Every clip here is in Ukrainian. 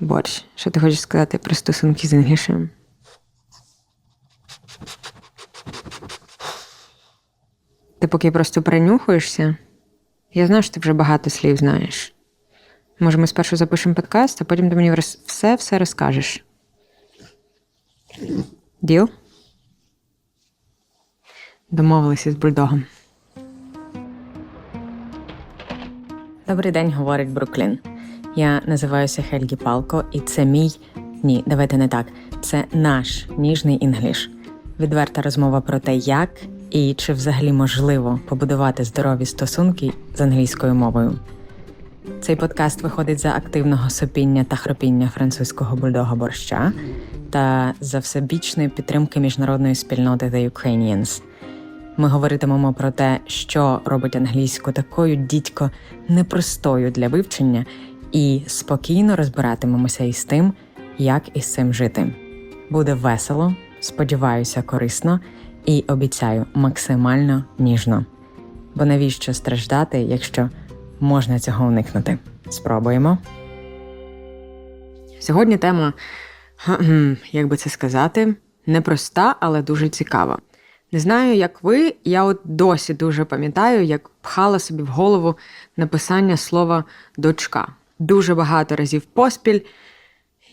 Борщ, що ти хочеш сказати про стосунки з інглішем? Ти поки просто принюхуєшся. Я знаю, що ти вже багато слів знаєш. Може, ми спершу запишемо подкаст, а потім ти мені все все розкажеш. Діл? Домовилися з бульдогом. Добрий день, говорить Бруклін. Я називаюся Хельгі Палко, і це мій. Ні, давайте не так. Це наш ніжний інгліш. Відверта розмова про те, як і чи взагалі можливо побудувати здорові стосунки з англійською мовою. Цей подкаст виходить за активного сопіння та хропіння французького бульдога борща та за всебічної підтримки міжнародної спільноти The Ukrainians. Ми говоритимемо про те, що робить англійську такою дідько непростою для вивчення, і спокійно розбиратимемося із тим, як із цим жити. Буде весело, сподіваюся, корисно і обіцяю максимально ніжно. Бо навіщо страждати, якщо можна цього уникнути? Спробуємо. Сьогодні тема, як би це сказати, непроста, але дуже цікава. Не знаю, як ви, я от досі дуже пам'ятаю, як пхала собі в голову написання слова дочка. Дуже багато разів поспіль.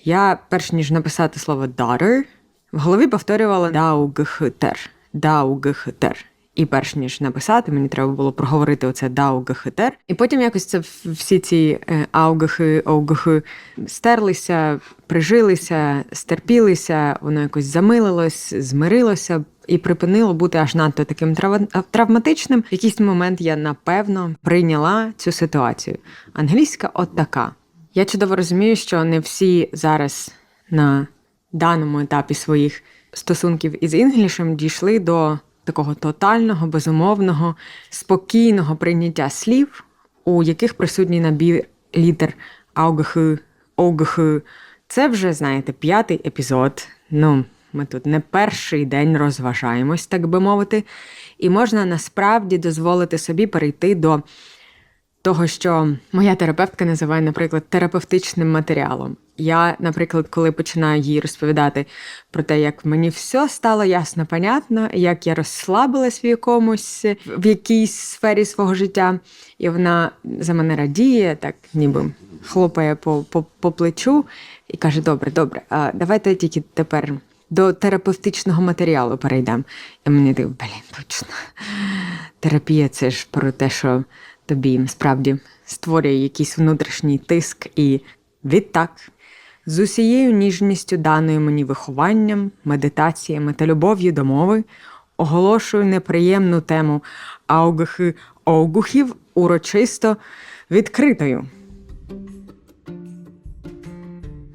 Я, перш ніж написати слово daughter, в голові повторювала даугхтер, даугхтер. І перш ніж написати, мені треба було проговорити оце даугхтер. І потім якось це всі ці е, аугхи, аугхи стерлися, прижилися, стерпілися, воно якось замилилось, змирилося і припинило бути аж надто таким травматичним. В якийсь момент я напевно прийняла цю ситуацію. Англійська от така. Я чудово розумію, що не всі зараз на даному етапі своїх стосунків із інглішем дійшли до такого тотального, безумовного, спокійного прийняття слів, у яких присутній набір літер аугх, огх. Це вже, знаєте, п'ятий епізод. Ну, ми тут не перший день розважаємось, так би мовити, і можна насправді дозволити собі перейти до того, що моя терапевтка називає, наприклад, терапевтичним матеріалом. Я, наприклад, коли починаю їй розповідати про те, як мені все стало ясно, понятно, як я розслабилась в якомусь в якійсь сфері свого життя, і вона за мене радіє, так ніби хлопає по, по, по плечу і каже: Добре, добре, а давайте тільки тепер до терапевтичного матеріалу перейдемо. І мені так, блін, точно. Терапія це ж про те, що тобі справді створює якийсь внутрішній тиск і відтак. З усією ніжністю даною мені вихованням, медитаціями та любов'ю до мови оголошую неприємну тему аугухи огухів урочисто відкритою.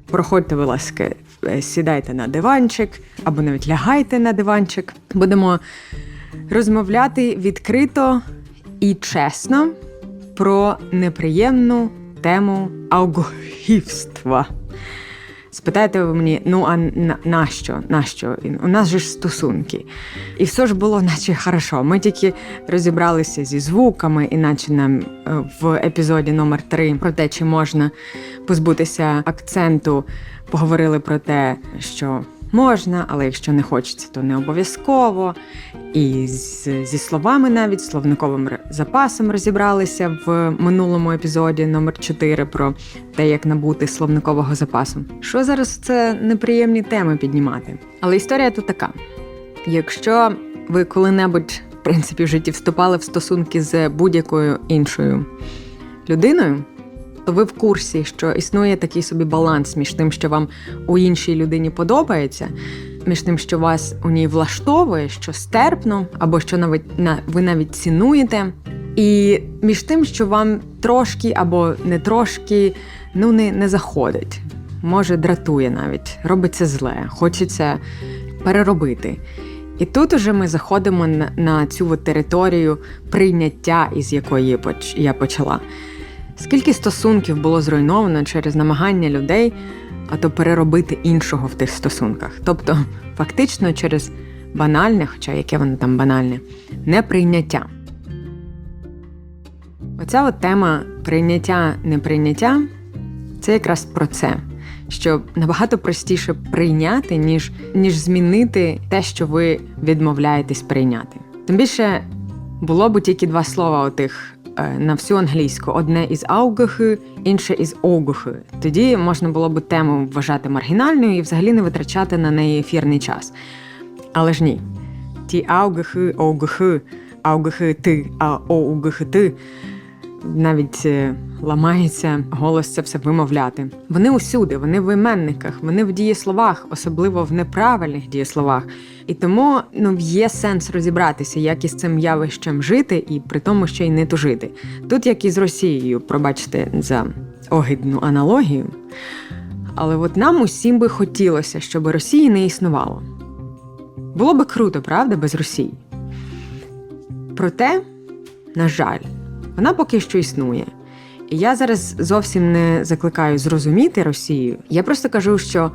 Проходьте, будь ласка, сідайте на диванчик або навіть лягайте на диванчик. Будемо розмовляти відкрито і чесно про неприємну тему аугухівства. Спитаєте ви мені, ну а на, нащо? він? У нас же ж стосунки. І все ж було, наче хорошо. Ми тільки розібралися зі звуками, іначе нам е, в епізоді номер 3 про те, чи можна позбутися акценту, поговорили про те, що можна, але якщо не хочеться, то не обов'язково. І з, зі словами навіть словниковим запасом розібралися в минулому епізоді номер 4 про те, як набути словникового запасу. Що зараз це неприємні теми піднімати? Але історія тут така: якщо ви коли-небудь, в принципі, в житті вступали в стосунки з будь-якою іншою людиною, то ви в курсі, що існує такий собі баланс між тим, що вам у іншій людині подобається, між тим, що вас у ній влаштовує, що стерпно, або що навіть на ви навіть цінуєте, і між тим, що вам трошки або не трошки ну не, не заходить, може дратує навіть, робиться зле, хочеться переробити. І тут уже ми заходимо на, на цю от територію прийняття, із якої я почала. Скільки стосунків було зруйновано через намагання людей, а то переробити іншого в тих стосунках. Тобто, фактично, через банальне, хоча яке воно там банальне, неприйняття. Оця от тема прийняття-неприйняття це якраз про це. що набагато простіше прийняти, ніж, ніж змінити те, що ви відмовляєтесь прийняти. Тим більше було б тільки два слова отих на всю англійську: одне із аугахи, інше із «огухи». Тоді можна було б тему вважати маргінальною і взагалі не витрачати на неї ефірний час. Але ж ні. Ті аугахи, «огухи», аугахи ти, а оугахи ти навіть е, ламається голос це все вимовляти. Вони усюди, вони в іменниках, вони в дієсловах, особливо в неправильних дієсловах. І тому ну, є сенс розібратися, як із цим явищем жити, і при тому ще й не тужити. Тут, як і з Росією, пробачте за огидну аналогію. Але от нам усім би хотілося, щоб Росії не існувало. Було би круто, правда, без Росії. Проте, на жаль, вона поки що існує. Я зараз зовсім не закликаю зрозуміти Росію. Я просто кажу, що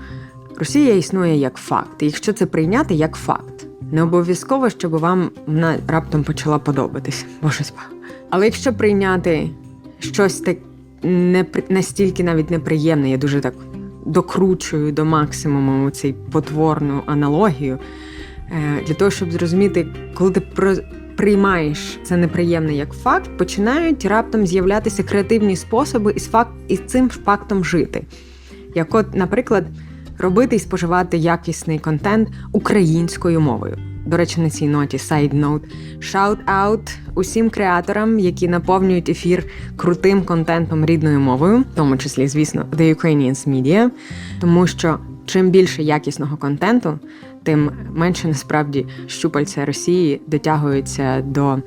Росія існує як факт. І якщо це прийняти як факт, не обов'язково, щоб вам вона раптом почала подобатись. Боже спа. Але якщо прийняти щось так не настільки навіть неприємне, я дуже так докручую до максимуму цей потворну аналогію. Е, для того, щоб зрозуміти, коли ти про приймаєш це неприємне як факт, починають раптом з'являтися креативні способи із факт із цим фактом жити. Як, от, наприклад, робити і споживати якісний контент українською мовою. До речі, на цій ноті note. Shout out усім креаторам, які наповнюють ефір крутим контентом рідною мовою, в тому числі, звісно, The Ukrainians Media, тому що чим більше якісного контенту, тим менше насправді щупальця Росії дотягуються до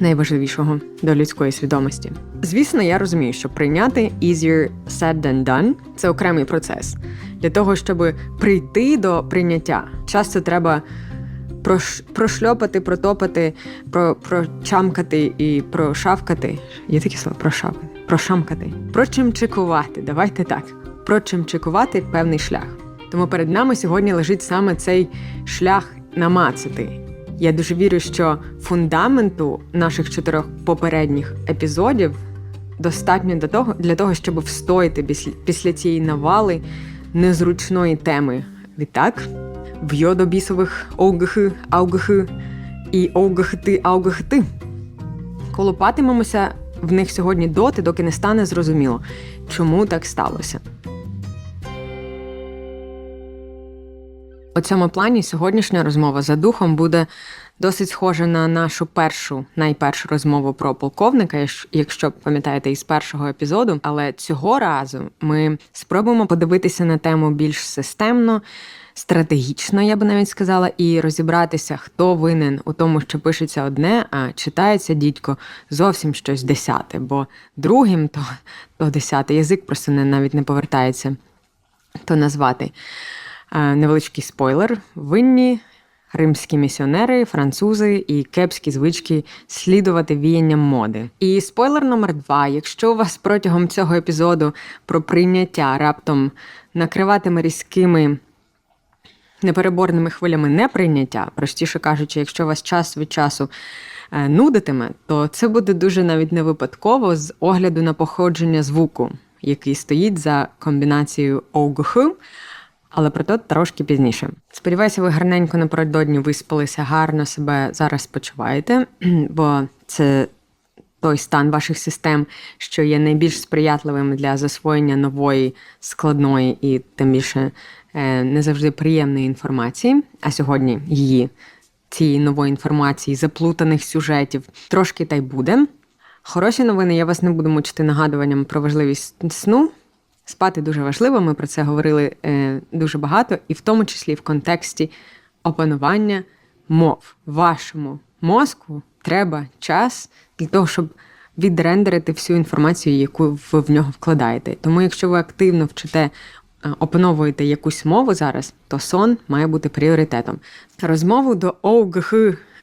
найважливішого до людської свідомості. Звісно, я розумію, що прийняти easier said than done – це окремий процес. Для того, щоб прийти до прийняття, часто треба прошльопати, протопати, про, прочамкати і прошавкати. Є такі слова прошавкати, прошамкати, прочимчикувати. Давайте так. Прочимчикувати певний шлях. Тому перед нами сьогодні лежить саме цей шлях намацати. Я дуже вірю, що фундаменту наших чотирьох попередніх епізодів достатньо для того, для того щоб встояти після цієї навали незручної теми. Відтак, в йодобісових огхи, аугхи і огхти, аугхти. Колопатимемося в них сьогодні доти, доки не стане зрозуміло, чому так сталося. У цьому плані сьогоднішня розмова за духом буде досить схожа на нашу першу найпершу розмову про полковника, якщо пам'ятаєте із першого епізоду. Але цього разу ми спробуємо подивитися на тему більш системно, стратегічно, я би навіть сказала, і розібратися, хто винен у тому, що пишеться одне, а читається дідько зовсім щось десяте, бо другим то, то десяте язик просто не навіть не повертається то назвати. Невеличкий спойлер: винні римські місіонери, французи і кепські звички слідувати віянням моди. І спойлер номер два: якщо у вас протягом цього епізоду про прийняття раптом накриватиме різкими. Непереборними хвилями неприйняття, простіше кажучи, якщо вас час від часу е, нудитиме, то це буде дуже навіть не випадково з огляду на походження звуку, який стоїть за комбінацією ОГХ, але про то трошки пізніше. Сподіваюся, ви гарненько напередодні виспалися, гарно себе зараз почуваєте, бо це той стан ваших систем, що є найбільш сприятливим для засвоєння нової, складної і тим більше е, не завжди приємної інформації. А сьогодні її цієї нової інформації, заплутаних сюжетів трошки та й буде. Хороші новини, я вас не буду мучити нагадуванням про важливість сну. Спати дуже важливо, ми про це говорили е, дуже багато, і в тому числі в контексті опанування мов. Вашому мозку треба час для того, щоб відрендерити всю інформацію, яку ви в нього вкладаєте. Тому, якщо ви активно вчите, е, опановуєте якусь мову зараз, то сон має бути пріоритетом. Розмову до ОГХ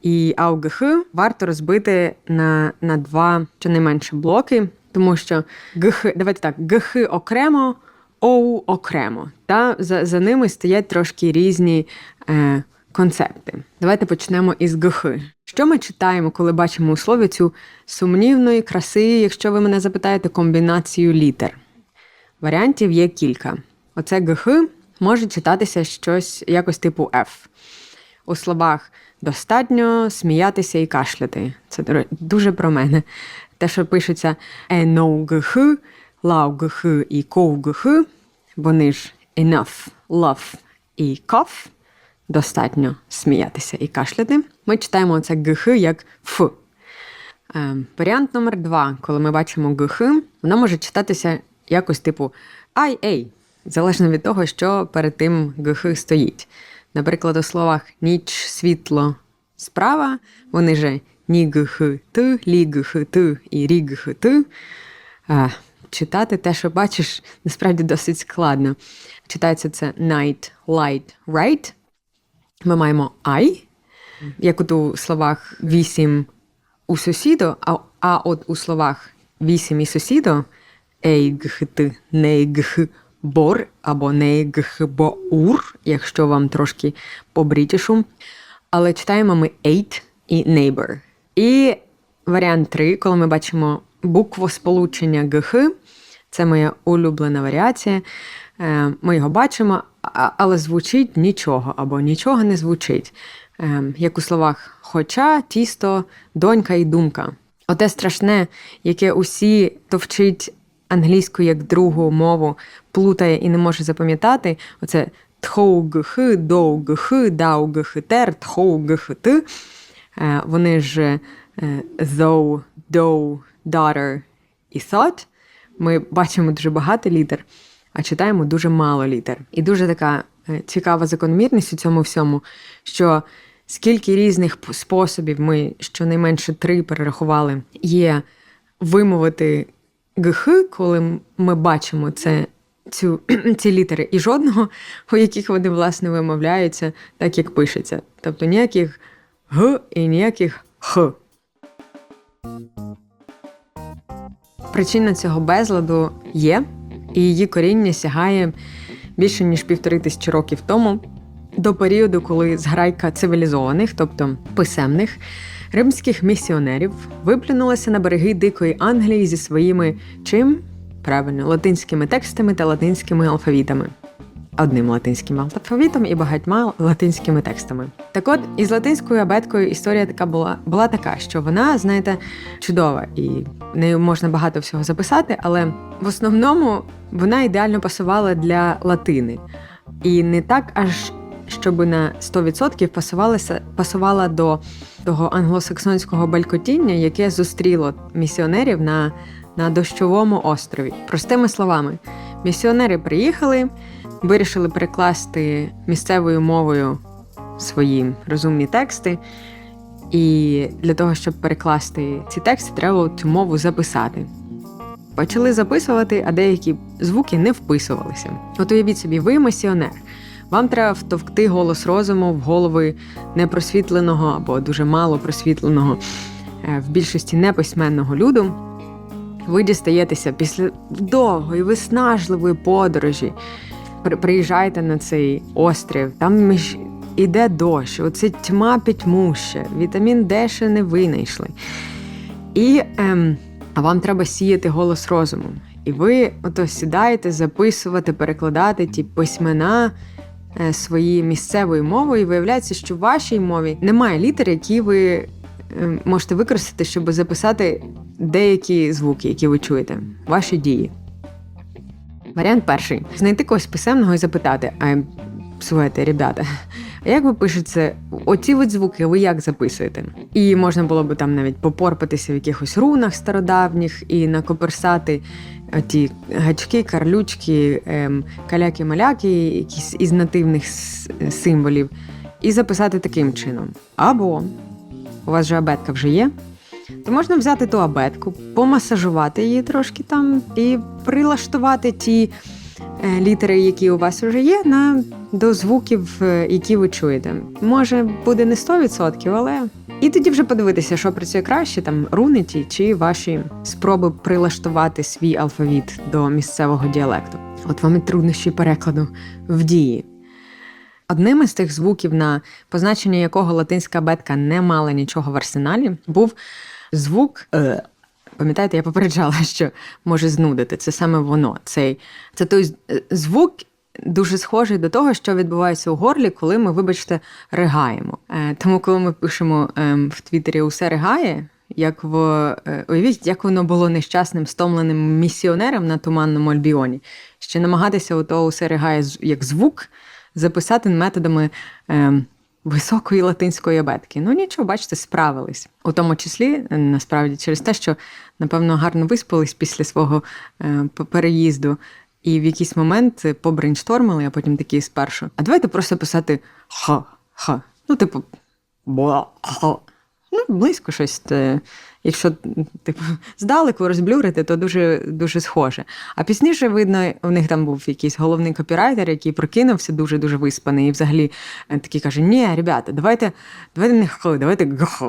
і АУГХ варто розбити на, на два щонайменше блоки. Тому що ГХ, давайте так, ГХ окремо, ОУ окремо. Та за за ними стоять трошки різні е, концепти. Давайте почнемо із ГХ. Що ми читаємо, коли бачимо у слові цю сумнівної краси, якщо ви мене запитаєте, комбінацію літер? Варіантів є кілька. оце ГХ може читатися щось якось типу F. У словах достатньо сміятися і кашляти. Це дуже про мене. Те, що пишеться ЕНОГХ, ЛАУГХ і КОУГХ, вони ж enough, love і cough, достатньо сміятися і кашляти. Ми читаємо це ГХ як Ф. Ем, варіант номер два, коли ми бачимо ГХ, воно може читатися якось типу ай ей, залежно від того, що перед тим ГХ стоїть. Наприклад, у словах ніч, світло, справа, вони же ні ГХ т, лі т і рі ГХ т. Е, читати те, що бачиш, насправді досить складно. Читається це night, light, right. Ми маємо I, як от у словах вісім у сусідо, а, а от у словах вісім і сусідо ейгхт, нейгх бор або нейгх боур, якщо вам трошки по-брітішу. Але читаємо ми eight і neighbor. І варіант 3, коли ми бачимо букву сполучення ГХ, це моя улюблена варіація. Е, Ми його бачимо, але звучить нічого або нічого не звучить. Е, Як у словах хоча, тісто, донька і думка. Оте страшне, яке усі то вчить англійську як другу мову, плутає і не може запам'ятати. Оце тхоугх, доугх, даугхтер, тхоугхт. Е, Вони ж е, though, do, daughter і thought. Ми бачимо дуже багато літер, а читаємо дуже мало літер. І дуже така е, цікава закономірність у цьому всьому, що скільки різних способів ми щонайменше три перерахували, є вимовити ГХ, коли ми бачимо це. Цю, ці літери і жодного, у яких вони власне вимовляються, так як пишеться. Тобто ніяких Г і ніяких Х. Причина цього безладу є, і її коріння сягає більше ніж півтори тисячі років тому, до періоду, коли зграйка цивілізованих, тобто писемних, римських місіонерів виплюнулася на береги Дикої Англії зі своїми чим? Правильно, латинськими текстами та латинськими алфавітами. Одним латинським алфавітом і багатьма латинськими текстами. Так от, із латинською абеткою історія така була, була така, що вона, знаєте, чудова, і нею можна багато всього записати, але в основному вона ідеально пасувала для латини. І не так аж щоб на 100% пасувалася, пасувала до того англосаксонського балькотіння, яке зустріло місіонерів на, на дощовому острові. Простими словами, місіонери приїхали, вирішили перекласти місцевою мовою свої розумні тексти. І для того, щоб перекласти ці тексти, треба цю мову записати. Почали записувати, а деякі звуки не вписувалися. От уявіть собі, ви місіонер. Вам треба втовкти голос розуму в голови непросвітленого або дуже мало просвітленого, е, в більшості неписьменного люду. Ви дістаєтеся після довгої, виснажливої подорожі. При- Приїжджаєте на цей острів, там іде дощ, оце тьма пітьмуща, вітамін Д ще не винайшли. І ем, вам треба сіяти голос розуму. І ви ото сідаєте записувати, перекладати ті письмена е, свої місцевою мовою, і виявляється, що в вашій мові немає літер, які ви е, можете використати, щоб записати деякі звуки, які ви чуєте, ваші дії. Варіант перший: знайти когось писемного і запитати: а слухайте, ребята, а як ви пишете оці от звуки, ви як записуєте? І можна було би там навіть попорпатися в якихось рунах стародавніх і накоперсати ті гачки, карлючки, ем, каляки-маляки, якісь із нативних символів, і записати таким чином. Або у вас же абетка вже є, то можна взяти ту абетку, помасажувати її трошки там і прилаштувати ті е, літери, які у вас вже є, на, до звуків, е, які ви чуєте. Може, буде не 100%, але. І тоді вже подивитися, що працює краще, там руни ті чи ваші спроби прилаштувати свій алфавіт до місцевого діалекту. От вам і труднощі перекладу в дії. Одним із тих звуків, на позначення якого латинська абетка не мала нічого в арсеналі, був звук. Е. Пам'ятаєте, я попереджала, що може знудити. Це саме воно. Цей, це той е, звук, дуже схожий до того, що відбувається у горлі, коли ми, вибачте, ригаємо. Е, тому, коли ми пишемо ем, в Твіттері усе ригає. Як в е, уявіть, як воно було нещасним стомленим місіонером на туманному альбіоні, ще намагатися у того усе ригає як звук записати методами е, високої латинської абетки. Ну нічого, бачите, справились. У тому числі, е, насправді, через те, що, напевно, гарно виспались після свого е, переїзду. І в якийсь момент побрейнштормили, а потім такі спершу. А давайте просто писати ха, ха. Ну, типу, бла, ха. Ну, близько щось. Якщо типу, здалеку розблюрити, то дуже дуже схоже. А пізніше, видно, у них там був якийсь головний копірайтер, який прокинувся дуже-дуже виспаний, і взагалі е, такий каже: Ні, ребята, давайте давайте не х, давайте гх.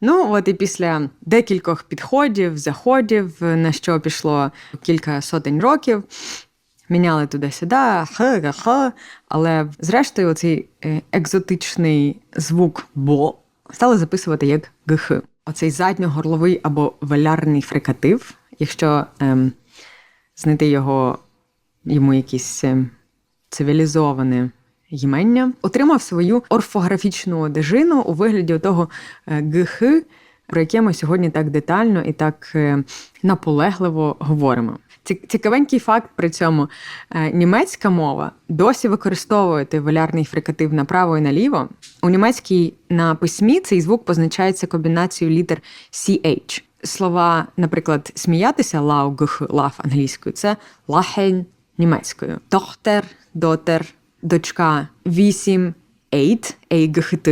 Ну, от і після декількох підходів, заходів, на що пішло кілька сотень років, міняли туди-сюди, але зрештою, оцей е, екзотичний звук бо стали записувати як гх. Оцей задньогорловий або валярний фрикатив, якщо ем, знайти його йому якесь ем, цивілізоване ймення, отримав свою орфографічну одежину у вигляді того е, гх, про яке ми сьогодні так детально і так е, наполегливо говоримо. Цікавенький факт при цьому е, німецька мова досі використовує той валярний фрикатив направо і наліво. У німецькій на письмі цей звук позначається комбінацією літер CH. Слова, наприклад, сміятися лаугх, лав англійською це лахен німецькою. Тохтер, дотер, дочка, вісім, ейт, ейгхт.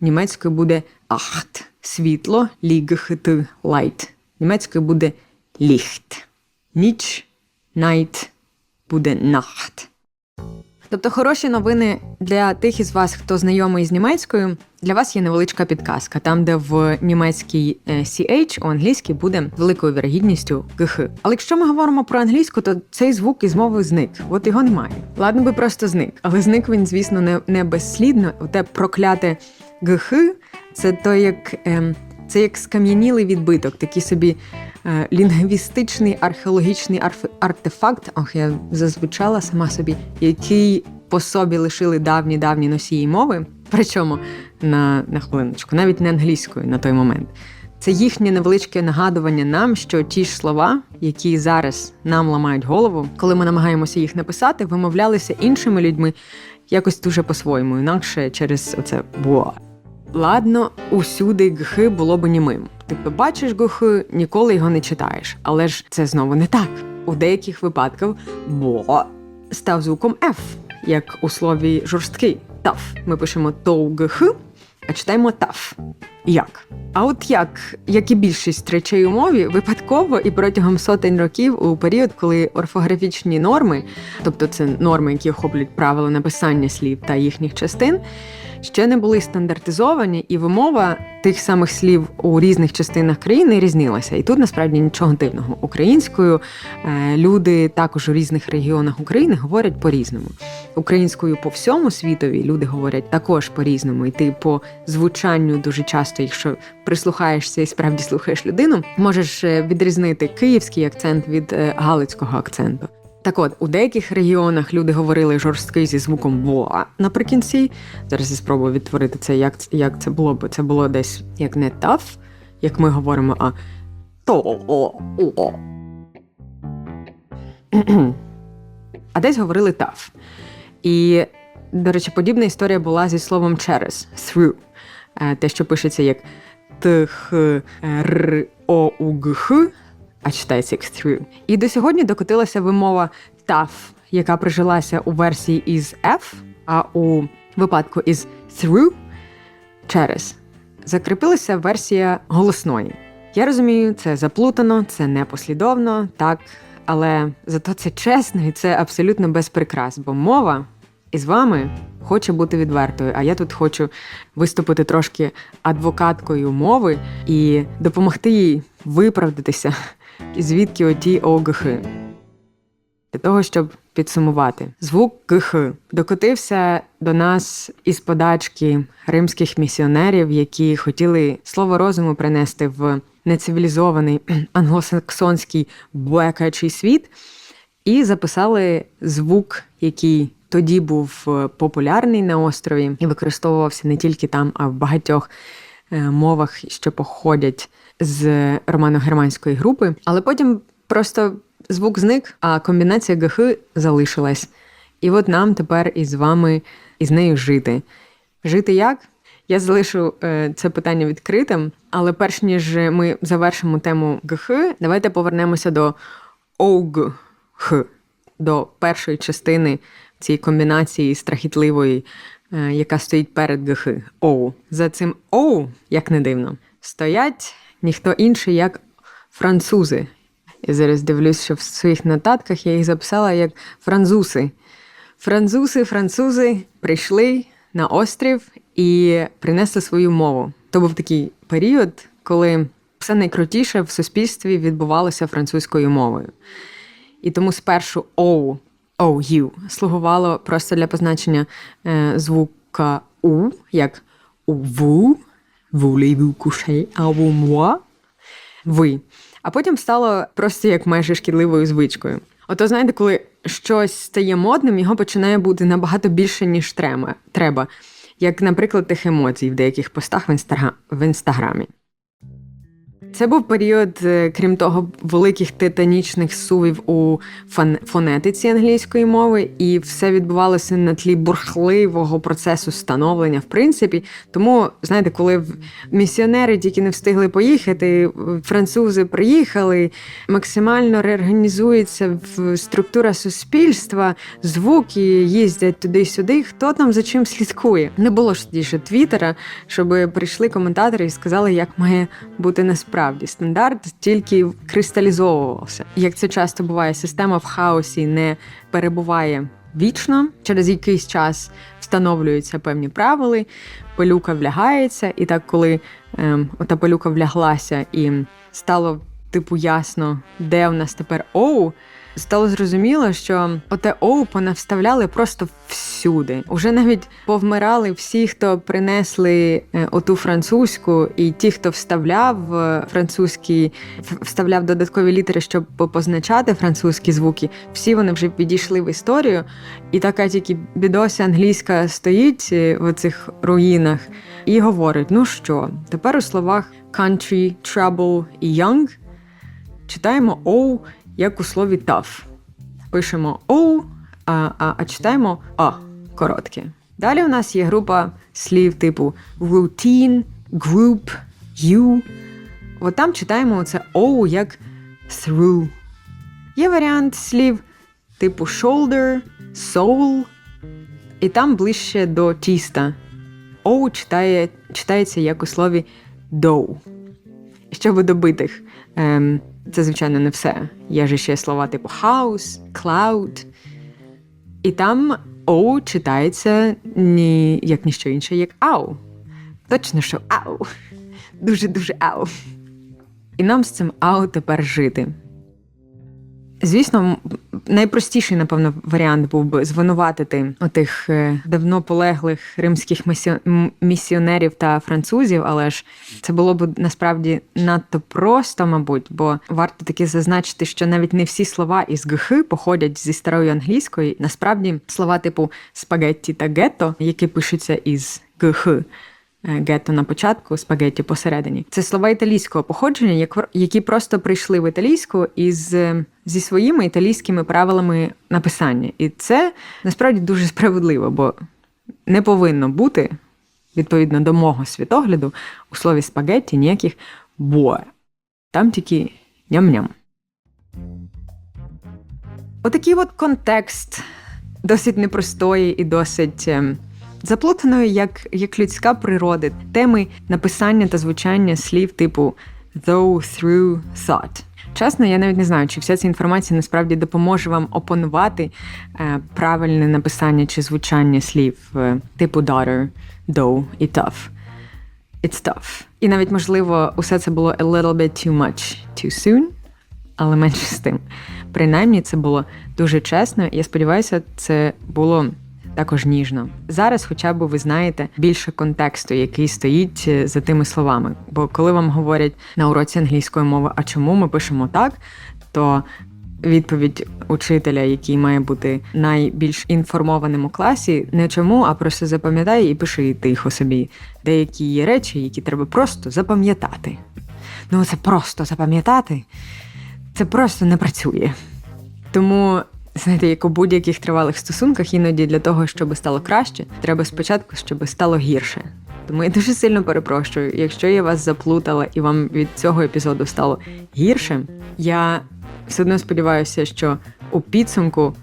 Німецькою буде ахт, світло, лігхт, лайт. Німецькою буде ліхт ніч, найт буде нахт. Тобто хороші новини для тих із вас, хто знайомий з німецькою. Для вас є невеличка підказка, там, де в німецькій е, CH у англійській буде великою вірогідністю ГХ. Але якщо ми говоримо про англійську, то цей звук із мови зник. От його немає. Ладно би просто зник, але зник він, звісно, не не безслідно. Те прокляте ГХ це то як. Е, це як скам'янілий відбиток, такий собі лінгвістичний археологічний артефакт, ох, я зазвучала сама собі, який по собі лишили давні давні носії мови. Причому на, на хвилиночку, навіть не англійською на той момент. Це їхнє невеличке нагадування нам, що ті ж слова, які зараз нам ламають голову, коли ми намагаємося їх написати, вимовлялися іншими людьми якось дуже по-своєму, інакше через оце буа. Ладно, усюди гхи було б німим. Ти побачиш гхи, ніколи його не читаєш. Але ж це знову не так. У деяких випадках бо став звуком F, як у слові жорсткий таф. Ми пишемо тоугх, а читаємо таф. Як? А от як, як і більшість речей у мові, випадково і протягом сотень років у період, коли орфографічні норми, тобто це норми, які охоплюють правила написання слів та їхніх частин ще не були стандартизовані, і вимова тих самих слів у різних частинах країни різнилася. І тут насправді нічого дивного. Українською е, люди також у різних регіонах України говорять по-різному. Українською по всьому світові люди говорять також по-різному. І ти по звучанню дуже часто, якщо прислухаєшся і справді слухаєш людину, можеш е, відрізнити київський акцент від е, галицького акценту. Так от, у деяких регіонах люди говорили жорсткий зі звуком «воа» наприкінці. Зараз я спробую відтворити це, як як це було б. Це було десь як не таф, як ми говоримо, а то. А десь говорили таф. І, до речі, подібна історія була зі словом через through. Е, те, що пишеться як т, х, р, о, у, г, х, а читається through. І до сьогодні докотилася вимова tough, яка прижилася у версії із F, а у випадку із through через. Закріпилася версія голосної. Я розумію, це заплутано, це непослідовно, так, але зато це чесно і це абсолютно без прикрас, бо мова із вами хоче бути відвертою. А я тут хочу виступити трошки адвокаткою мови і допомогти їй виправдатися звідки оті ОГХ. Для того, щоб підсумувати, звук ГХ докотився до нас із подачки римських місіонерів, які хотіли слово розуму принести в нецивілізований англосаксонський буекачий світ. і записали звук, який тоді був популярний на острові і використовувався не тільки там, а в багатьох мовах, що походять з романо-германської групи. Але потім просто звук зник, а комбінація ГХ залишилась. І от нам тепер із вами із нею жити. Жити як? Я залишу е, це питання відкритим, але перш ніж ми завершимо тему ГХ, давайте повернемося до ОГХ, до першої частини цієї комбінації страхітливої, е, яка стоїть перед ГХ. Оу. За цим оу, як не дивно, стоять ніхто інший, як французи. Я зараз дивлюсь, що в своїх нотатках я їх записала як французи. Французи, французи прийшли на острів і принесли свою мову. То був такий період, коли все найкрутіше в суспільстві відбувалося французькою мовою. І тому спершу оу, OU слугувало просто для позначення е, звука У, як vous, voulez-vous coucher avec moi? Ви. А потім стало просто як майже шкідливою звичкою. Ото знаєте, коли щось стає модним, його починає бути набагато більше, ніж треба. Як, наприклад, тих емоцій в деяких постах в інстаграмі. Це був період, е, крім того, великих титанічних сувів у фон- фонетиці англійської мови, і все відбувалося на тлі бурхливого процесу становлення, в принципі. Тому, знаєте, коли місіонери тільки не встигли поїхати, французи приїхали, максимально реорганізується структура суспільства, звуки їздять туди-сюди. Хто там за чим слідкує? Не було ж тоді ще твіттера, щоб прийшли коментатори і сказали, як має бути насправді. Стандарт тільки кристалізовувався. Як це часто буває, система в хаосі не перебуває вічно. Через якийсь час встановлюються певні правила, пилюка влягається, і так, коли ем, ота пилюка вляглася і стало типу ясно, де в нас тепер оу. Стало зрозуміло, що оте оу понавставляли просто всюди. Уже навіть повмирали всі, хто принесли е, оту французьку, і ті, хто вставляв е, французькі, вставляв додаткові літери, щоб позначати французькі звуки. Всі вони вже підійшли в історію, і така тільки бідося англійська стоїть е, в цих руїнах і говорить: ну що, тепер у словах country, trouble і young читаємо оу як у слові tough. Пишемо оу, а, а, а читаємо а коротке. Далі у нас є група слів типу routine, group, you. От там читаємо це оу як through. Є варіант слів типу shoulder, soul, і там ближче до тіста. Оу читає, читається як у слові dough. Щоб добитих. Ем, це, звичайно, не все. Є ж ще слова типу house, cloud. І там оу читається ні, як ніщо інше, як ау. Точно, що ау. Дуже-дуже ау. І нам з цим ау тепер жити. Звісно, найпростіший, напевно, варіант був би звинуватити отих е, давно полеглих римських місіо- місіонерів та французів, але ж це було б насправді надто просто, мабуть, бо варто таки зазначити, що навіть не всі слова із ГХ походять зі старої англійської. Насправді слова типу спагетті та гетто, які пишуться із ГХ, гетто на початку, спагетті посередині. Це слова італійського походження, які просто прийшли в італійську із е, зі своїми італійськими правилами написання. І це насправді дуже справедливо, бо не повинно бути, відповідно до мого світогляду, у слові спагетті ніяких буе. Там тільки ням-ням. Отакий от контекст досить непростої і досить заплутаної, як, як людська природа, теми написання та звучання слів типу though, through, thought. Чесно, я навіть не знаю, чи вся ця інформація насправді допоможе вам опанувати е, правильне написання чи звучання слів е, типу daughter, though і tough. It's tough. І навіть, можливо, усе це було a little bit too much too soon, але менше з тим. Принаймні, це було дуже чесно, і я сподіваюся, це було також ніжно. Зараз, хоча б ви знаєте більше контексту, який стоїть е, за тими словами. Бо коли вам говорять на уроці англійської мови, а чому ми пишемо так, то відповідь учителя, який має бути найбільш інформованим у класі. Не чому, а просто запам'ятай і пиши тихо собі. Деякі є речі, які треба просто запам'ятати. Ну, це просто запам'ятати, це просто не працює. Тому, знаєте, як у будь-яких тривалих стосунках, іноді для того, щоб стало краще, треба спочатку, щоб стало гірше. Тому я дуже сильно перепрошую, якщо я вас заплутала і вам від цього епізоду стало гірше, я все одно сподіваюся, що у підсумку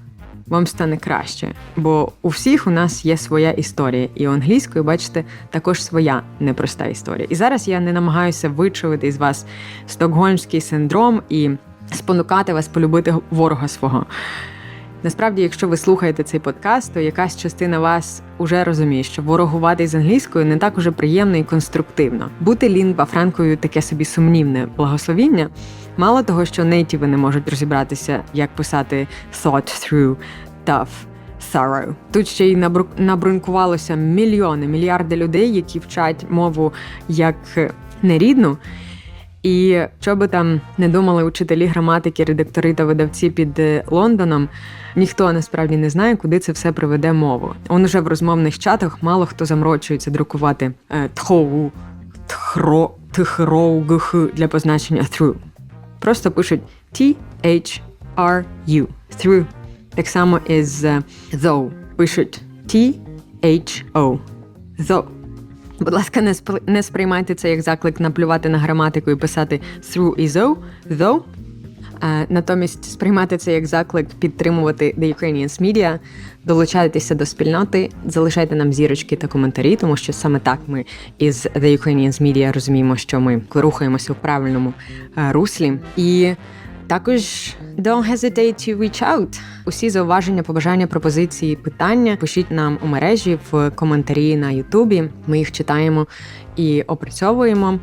вам стане краще. Бо у всіх у нас є своя історія, і у англійської, бачите, також своя непроста історія. І зараз я не намагаюся вичавити із вас стокгольмський синдром і спонукати вас полюбити ворога свого. Насправді, якщо ви слухаєте цей подкаст, то якась частина вас уже розуміє, що ворогувати з англійською не так уже приємно і конструктивно. Бути лінгва франкою таке собі сумнівне благословіння. Мало того, що нейтіви не можуть розібратися, як писати thought through tough sorrow. Тут ще й набру- мільйони, мільярди людей, які вчать мову як нерідну. І що би там не думали учителі граматики, редактори та видавці під е, Лондоном, ніхто насправді не знає, куди це все приведе мову. Он уже в розмовних чатах мало хто заморочується друкувати е, тхоу, тхро, тхроу, гх для позначення through. Просто пишуть T-H-R-U. Through. Так само із е, though. Пишуть T-H-O. Though. Будь ласка, не, спри- не сприймайте це як заклик наплювати на граматику і писати through і though, though. Е, натомість сприймати це як заклик підтримувати The Ukrainians Media, долучайтеся до спільноти, залишайте нам зірочки та коментарі, тому що саме так ми із The Ukrainians Media розуміємо, що ми рухаємося в правильному е, руслі. І також don't hesitate to reach out. Усі зауваження, побажання, пропозиції, питання пишіть нам у мережі в коментарі на Ютубі. Ми їх читаємо і опрацьовуємо.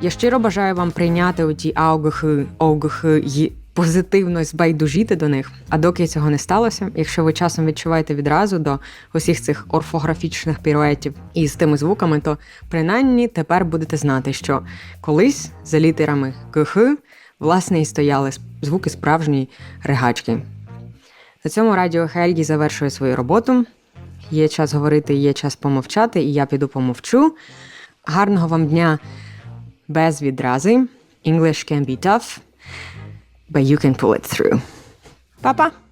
Я щиро бажаю вам прийняти оті аугхи, огхи й позитивно збайдужіти до них. А доки цього не сталося, якщо ви часом відчуваєте відразу до усіх цих орфографічних піруетів із тими звуками, то принаймні тепер будете знати, що колись за літерами КХ власне і стояли звуки справжньої ригачки. На цьому радіо Хельгі завершує свою роботу. Є час говорити, є час помовчати, і я піду помовчу. Гарного вам дня без відрази. English can be tough, but you can pull it through. Па-па!